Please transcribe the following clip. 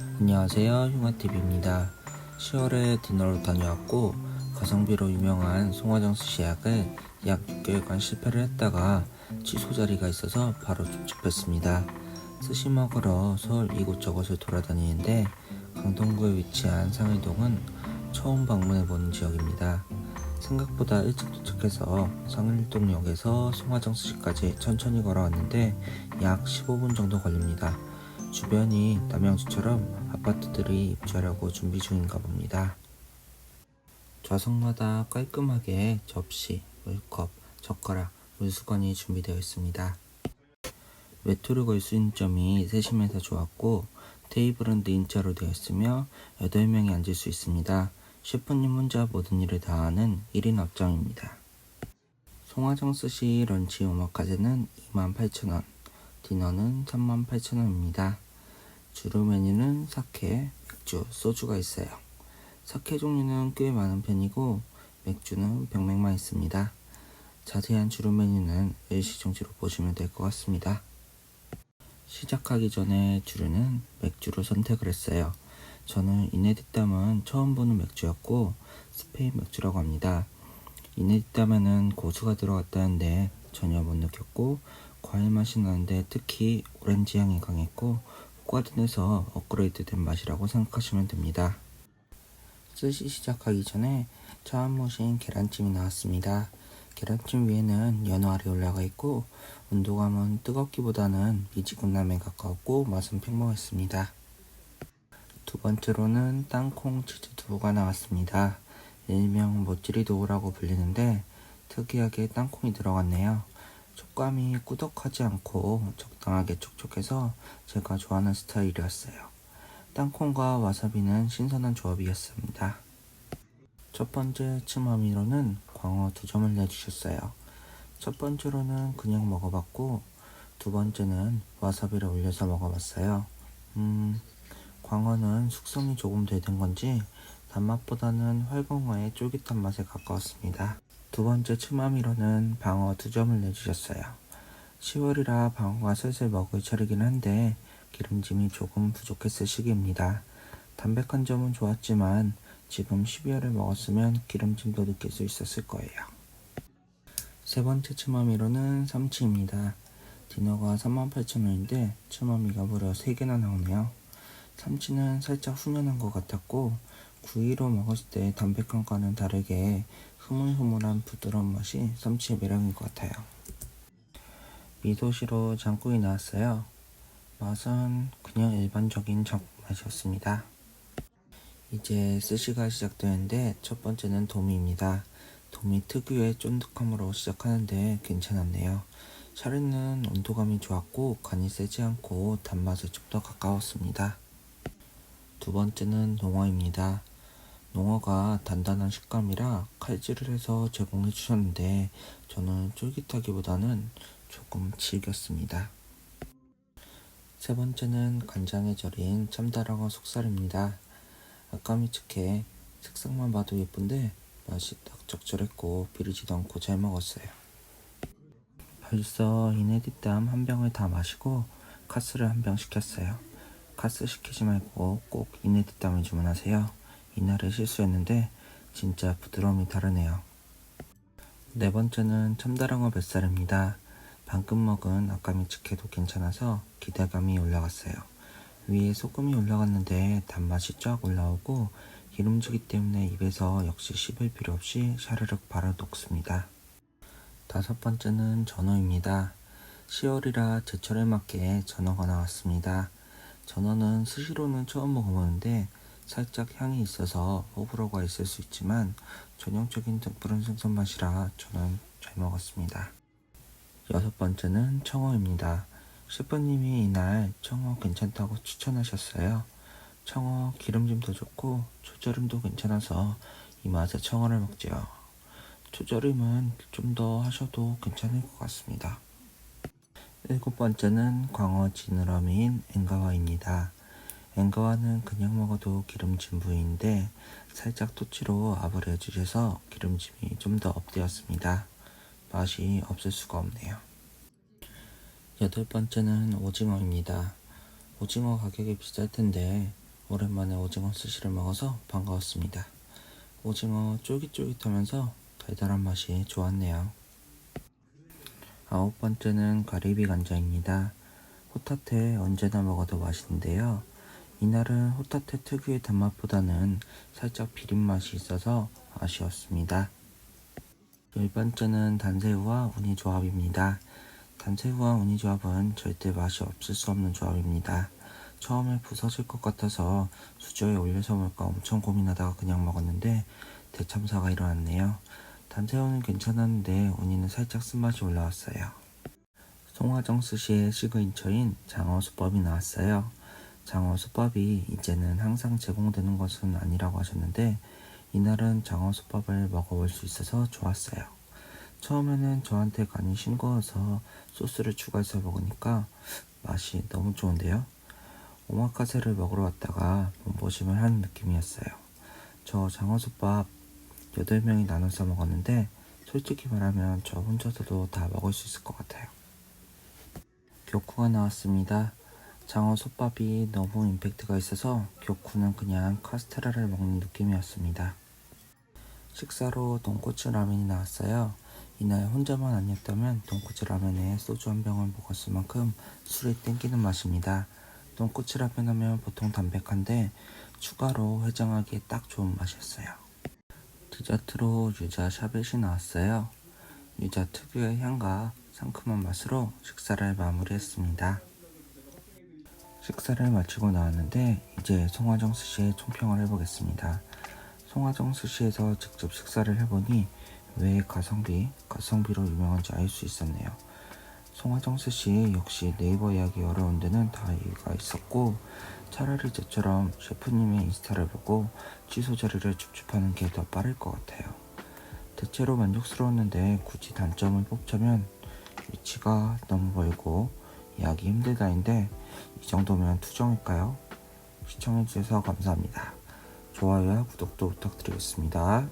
안녕하세요 흉아TV입니다. 10월에 디너로 다녀왔고 가성비로 유명한 송화정 스시약을 약 6개월간 실패를 했다가 취소 자리가 있어서 바로 접촉했습니다. 스시 먹으러 서울 이곳저곳을 돌아다니는데 강동구에 위치한 상일동은 처음 방문해보는 지역입니다. 생각보다 일찍 도착해서 상일동역에서 송화정 스시까지 천천히 걸어왔는데 약 15분 정도 걸립니다 주변이 남양주처럼 아파트들이 입주하려고 준비 중인가 봅니다. 좌석마다 깔끔하게 접시, 물컵, 젓가락, 물수건이 준비되어 있습니다. 외투를 걸 수 있는 점이 세심해서 좋았고 테이블은 니인자로 되어 있으며 8명이 앉을 수 있습니다. 셰프님 혼자 모든 일을 다 하는 1인 업장입니다. 송화정 스시 런치 오마카세는 28,000원, 디너는 38,000원입니다. 주로 메뉴는 사케, 맥주, 소주가 있어요. 사케 종류는 꽤 많은 편이고 맥주는 병맥만 있습니다. 자세한 주로 메뉴는 일시 정지로 보시면 될 것 같습니다. 시작하기 전에 주류는 맥주로 선택을 했어요. 저는 이네디땀은 처음 보는 맥주였고 스페인 맥주라고 합니다. 이네디땀에는 고수가 들어갔다는데 전혀 못 느꼈고 과일 맛이 나는데 특히 오렌지 향이 강했고 호가든에서 업그레이드된 맛이라고 생각하시면 됩니다. 스시 시작하기 전에 처음 모신 계란찜이 나왔습니다. 계란찜 위에는 연어알이 올라가 있고 온도감은 뜨겁기보다는 미지근함에 가까웠고 맛은 평범했습니다. 두 번째로는 땅콩 치즈 두부가 나왔습니다. 일명 모찌리 두부라고 불리는데 특이하게 땅콩이 들어갔네요. 촉감이 꾸덕하지 않고 적당하게 촉촉해서 제가 좋아하는 스타일이었어요. 땅콩과 와사비는 신선한 조합이었습니다. 첫 번째 츠마미로는 광어 두 점을 내주셨어요. 첫 번째로는 그냥 먹어봤고 두 번째는 와사비를 올려서 먹어봤어요. 음, 광어는 숙성이 조금 덜된 건지 단맛보다는 활봉어의 쫄깃한 맛에 가까웠습니다. 두 번째 츠마미로는 방어 두 점을 내주셨어요. 10월이라 방어가 슬슬 먹을 차리긴 한데 기름짐이 조금 부족했을 시기입니다. 담백한 점은 좋았지만 지금 12월에 먹었으면 기름짐도 느낄 수 있었을 거예요. 세 번째 츠마미로는 삼치입니다. 디너가 38,000원인데 츠마미가 무려 3개나 나오네요. 삼치는 살짝 후련한 것 같았고 구이로 먹었을 때 담백함과는 다르게 흐물흐물한 부드러운 맛이 쌈치의 매력인 것 같아요. 미소시로 장국이 나왔어요. 맛은 그냥 일반적인 장국 맛이었습니다. 이제 스시가 시작되는데 첫 번째는 도미입니다. 도미 특유의 쫀득함으로 시작하는데 괜찮았네요. 샤리는 온도감이 좋았고 간이 세지 않고 단맛에 좀 더 가까웠습니다. 두 번째는 농어입니다. 농어가 단단한 식감이라 칼질을 해서 제공해 주셨는데 저는 쫄깃하기보다는 조금 질겼습니다. 세 번째는 간장에 절인 참다랑어 속살입니다. 아까 미 측해 색상만 봐도 예쁜데 맛이 딱 적절했고 비리지도 않고 잘 먹었어요. 벌써 이네디땀 한 병을 다 마시고 카스를 한 병 시켰어요. 카스 시키지 말고 꼭 이네디땀을 주문하세요. 이날에 실수했는데 진짜 부드러움이 다르네요. 네 번째는 참다랑어 뱃살입니다. 방금 먹은 아까미 측해도 괜찮아서 기대감이 올라갔어요. 위에 소금이 올라갔는데 단맛이 쫙 올라오고 기름지기 때문에 입에서 역시 씹을 필요 없이 샤르륵 바로 녹습니다. 다섯 번째는 전어입니다. 10월이라 제철에 맞게 전어가 나왔습니다. 전어는 스시로는 처음 먹어보는데 살짝 향이 있어서 호불호가 있을 수 있지만 전형적인 등푸른 생선 맛이라 저는 잘 먹었습니다. 여섯 번째는 청어입니다. 셰프님이 이날 청어 괜찮다고 추천하셨어요. 청어 기름짐도 좋고 초절임도 괜찮아서 이 맛에 청어를 먹지요. 초절임은 좀 더 하셔도 괜찮을 것 같습니다. 일곱 번째는 광어 지느러미인 엥가와입니다. 엥가와는 그냥 먹어도 기름진 부위인데 살짝 토치로 압을 해주셔서 기름짐이 좀 더 업되었습니다. 맛이 없을 수가 없네요. 여덟 번째는 오징어입니다. 오징어 가격이 비쌀 텐데 오랜만에 오징어 스시를 먹어서 반가웠습니다. 오징어 쫄깃쫄깃하면서 달달한 맛이 좋았네요. 아홉 번째는 가리비 간장입니다. 호타테 언제나 먹어도 맛있는데요. 이날은 호타테 특유의 단맛보다는 살짝 비린 맛이 있어서 아쉬웠습니다. 열 번째는 단새우와 우니 조합입니다. 단새우와 우니 조합은 절대 맛이 없을 수 없는 조합입니다. 처음에 부서질 것 같아서 수저에 올려서 먹을까 엄청 고민하다가 그냥 먹었는데 대참사가 일어났네요. 단새우는 괜찮았는데 우니는 살짝 쓴맛이 올라왔어요. 송화정 스시의 시그니처인 장어 수법이 나왔어요. 장어 수법이 이제는 항상 제공되는 것은 아니라고 하셨는데 이날은 장어 수법을 먹어볼 수 있어서 좋았어요. 처음에는 저한테 간이 싱거워서 소스를 추가해서 먹으니까 맛이 너무 좋은데요. 오마카세를 먹으러 왔다가 몸보심을 한 느낌이었어요. 저 장어솥밥 8명이 나눠서 먹었는데 솔직히 말하면 저 혼자서도 다 먹을 수 있을 것 같아요. 교쿠가 나왔습니다. 장어 솥밥이 너무 임팩트가 있어서 교쿠는 그냥 카스테라를 먹는 느낌이었습니다. 식사로 돈코츠 라면이 나왔어요. 이날 혼자만 아니었다면 돈코츠 라면에 소주 한 병을 먹었을 만큼 술이 땡기는 맛입니다. 돈코츠 라면 하면 보통 담백한데 추가로 해장하기에 딱 좋은 맛이었어요. 디저트로 유자 샤벳이 나왔어요. 유자 특유의 향과 상큼한 맛으로 식사를 마무리했습니다. 식사를 마치고 나왔는데 이제 송화정 스시의 총평을 해보겠습니다. 송화정 스시에서 직접 식사를 해보니 왜 가성비, 가성비로 유명한지 알 수 있었네요. 송화정 스시 역시 네이버 이야기 어려운 데는 다 이유가 있었고 차라리 저처럼 셰프님의 인스타를 보고 취소 자리를 줍줍하는 게 더 빠를 것 같아요. 대체로 만족스러웠는데 굳이 단점을 뽑자면 위치가 너무 멀고 예약이 힘들다인데 이 정도면 투정일까요? 시청해주셔서 감사합니다. 좋아요와 구독도 부탁드리겠습니다.